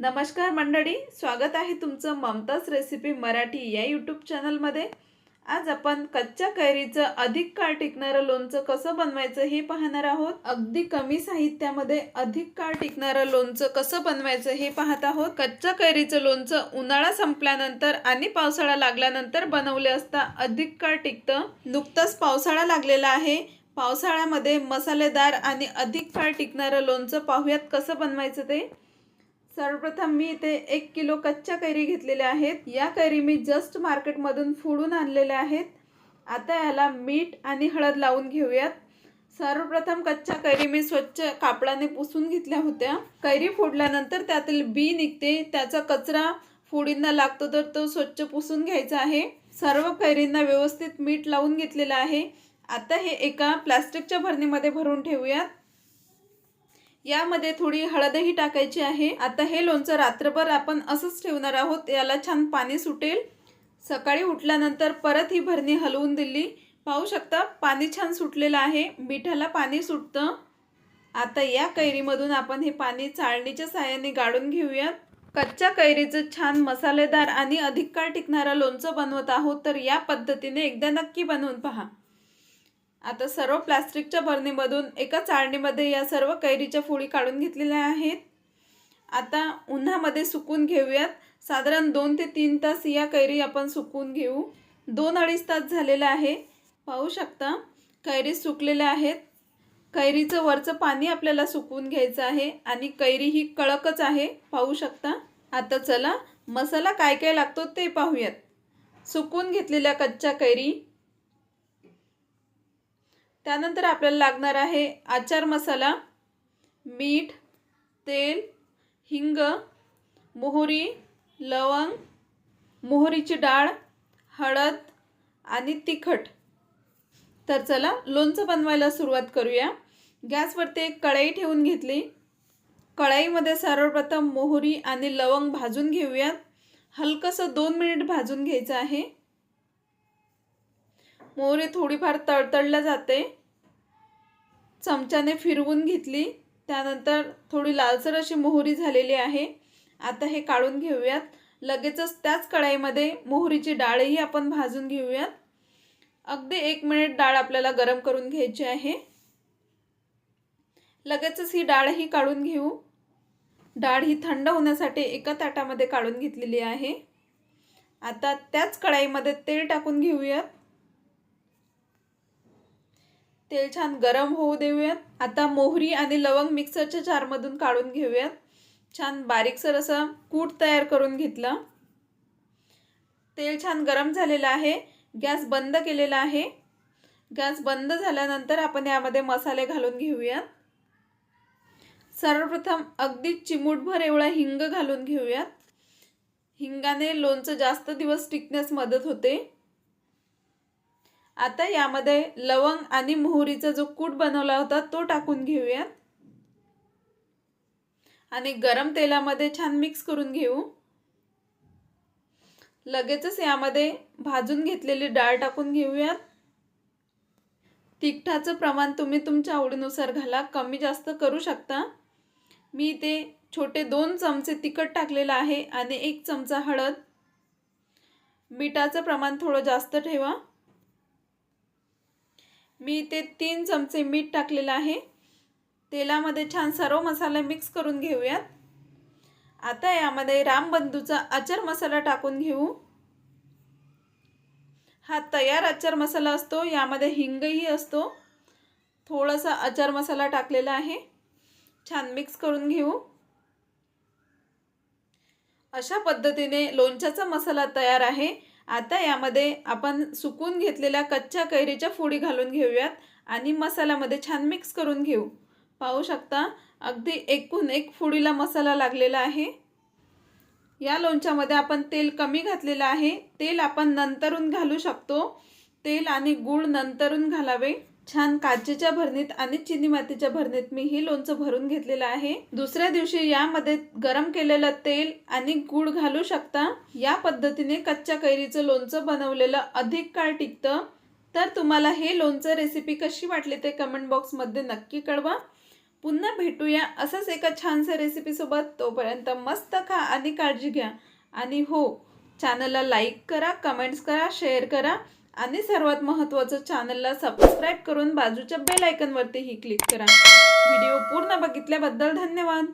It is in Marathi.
नमस्कार मंडळी स्वागत आहे तुमचं ममताज रेसिपी मराठी या यूट्यूब चॅनलमध्ये आज आपण कच्च्या कैरीचं अधिक काळ टिकणारं लोणचं कसं बनवायचं हे पाहणार आहोत. अगदी कमी साहित्यामध्ये अधिक काळ टिकणारं लोणचं कसं बनवायचं हे पाहत आहोत. कच्च्या कैरीचं लोणचं उन्हाळा संपल्यानंतर आणि पावसाळा लागल्यानंतर बनवले असता अधिक काळ टिकतं. नुकताच पावसाळा लागलेला आहे. पावसाळ्यामध्ये मसालेदार आणि अधिक काळ टिकणारं लोणचं पाहूयात कसं बनवायचं ते. सर्वप्रथम मी इथे एक किलो कच्च्या कैरी घेतलेल्या आहेत. या कैरी मी जस्ट मार्केटमधून फोडून आणलेल्या आहेत. आता याला मीठ आणि हळद लावून घेऊयात. सर्वप्रथम कच्च्या कैरी मी स्वच्छ कापडाने पुसून घेतल्या होत्या. कैरी फोडल्यानंतर त्यातील बी निघते. त्याचा कचरा फोडींना लागतो तर तो स्वच्छ पुसून घ्यायचा आहे. सर्व कैरींना व्यवस्थित मीठ लावून घेतलेलं आहे. आता हे एका प्लास्टिकच्या भरणीमध्ये भरून ठेवूयात. यामध्ये थोडी हळदही टाकायची आहे. आता हे लोणचं रात्रभर आपण असंच ठेवणार आहोत. याला छान पाणी सुटेल. सकाळी उठल्यानंतर परत ही भरणी हलवून दिली. पाहू शकता पाणी छान सुटलेलं आहे. मिठाला पाणी सुटतं. आता या कैरीमधून आपण हे पाणी चाळणीच्या साह्याने गाळून घेऊयात. कच्च्या कैरीचं छान मसालेदार आणि अधिक काळ टिकणारं लोणचं बनवत आहोत. तर या पद्धतीने एकदा नक्की बनवून पहा. आता सर्व प्लास्टिकच्या बरणीमधून एका चाळणीमध्ये या सर्व कैरीच्या फोळी काढून घेतलेल्या आहेत. आता उन्हामध्ये सुकून घेऊयात. साधारण दोन ते तीन तास या कैरी आपण सुकून घेऊ. दोन अडीच तास झालेला आहे. पाहू शकता कैरी सुकलेल्या आहेत. कैरीचं वरचं पाणी आपल्याला सुकवून घ्यायचं आहे आणि कैरी ही कळकच आहे. पाहू शकता. आता चला मसाला काय काय लागतो ते पाहूयात. सुकून घेतलेल्या कच्च्या कैरी त्यानंतर आपल्याला लागणार आहे आचार मसाला मीठ तेल हिंग मोहरी लवंग मोहरीची डाळ हळद आणि तिखट. तर चला लोणचं बनवायला सुरुवात करूया. गॅसवरती एक कढई ठेवून घेतली. कढाईमध्ये सर्वप्रथम मोहरी आणि लवंग भाजून घेऊयात. हलकंसं दोन मिनिट भाजून घ्यायचं आहे. मोहरी थोडीफार तळतळल्या जाते. चमच्याने फिरवून घेतली. त्यानंतर थोडी लालसर अशी मोहरी झालेली आहे. आता हे काढून घेऊयात. लगेचच त्याच कढाईमध्ये मोहरीची डाळही आपण भाजून घेऊयात. अगदी एक मिनिट डाळ आपल्याला गरम करून घ्यायची आहे. लगेचच ही डाळही काढून घेऊ. डाळ ही थंड होण्यासाठी एका ताटामध्ये काढून घेतलेली आहे. आता त्याच कढाईमध्ये तेल टाकून घेऊयात. तेल छान गरम होऊ देऊयात. आता मोहरी आणि लवंग मिक्सरच्या जारमधून काढून घेऊयात. छान बारीकसर असं कूट तयार करून घेतलं. तेल छान गरम झालेलं आहे. गॅस बंद केलेला आहे. गॅस बंद झाल्यानंतर आपण यामध्ये मसाले घालून घेऊयात. सर्वप्रथम अगदी चिमूटभर एवढा हिंग घालून घेऊयात. हिंगाने लोणचं जास्त दिवस टिकण्यास मदत होते. आता यामध्ये लवंग आणि मोहरीचा जो कूट बनवला होता तो टाकून घेऊयात. आणि गरम तेलामध्ये छान मिक्स करून घेऊ. लगेचच यामध्ये भाजून घेतलेली डाळ टाकून घेऊयात. तिखटाचं प्रमाण तुम्ही तुमच्या आवडीनुसार घाला कमी जास्त करू शकता. मी ते छोटे दोन चमचे तिखट टाकलेलं आहे आणि एक चमचा हळद. मिठाचं प्रमाण थोडं जास्त ठेवा. मी ते तीन चमचे मीठ टाकलेलं आहे. तेलामध्ये छान सर्व मसाले मिक्स करून घेऊयात. आता यामध्ये रामबंधूचा अचर मसाला टाकून घेऊ. हा तयार अचर मसाला असतो यामध्ये हिंगही असतो. थोडासा अचार मसाला टाकलेला आहे. छान मिक्स करून घेऊ. अशा पद्धतीने लोणच्याचा मसाला तयार आहे. आता यामध्ये आपण सुकून घेतलेल्या कच्च्या कैरीच्या फोडी घालून घेऊयात आणि मसाल्यामध्ये छान मिक्स करून घेऊ. पाहू शकता अगदी एकूण एक फोडीला मसाला लागलेला आहे. या लोणच्यामध्ये आपण तेल कमी घातलेलं आहे. तेल आपण नंतरून घालू शकतो. तेल आणि गूळ नंतरून घालावे. छान काचेच्या भरणीत आणि चिनी मातीच्या भरणीत मी हे लोणचं भरून घेतलेलं आहे. दुसऱ्या दिवशी यामध्ये गरम केलेलं तेल आणि गूळ घालू शकता. या पद्धतीने कच्च्या कैरीचं लोणचं बनवलेलं अधिक काळ टिकतं. तर तुम्हाला हे लोणचं रेसिपी कशी वाटली ते कमेंट बॉक्समध्ये नक्की कळवा. पुन्हा भेटूया असंच एका छानशा रेसिपीसोबत तोपर्यंत मस्त खा आणि काळजी घ्या. आणि हो चॅनलला लाईक करा कमेंट्स करा शेअर करा. आणि सर्वात महत्त्वाचं चॅनलला सबस्क्राईब करून बाजूच्या बेल आयकनवरतीही क्लिक करा. व्हिडिओ पूर्ण बघितल्याबद्दल धन्यवाद.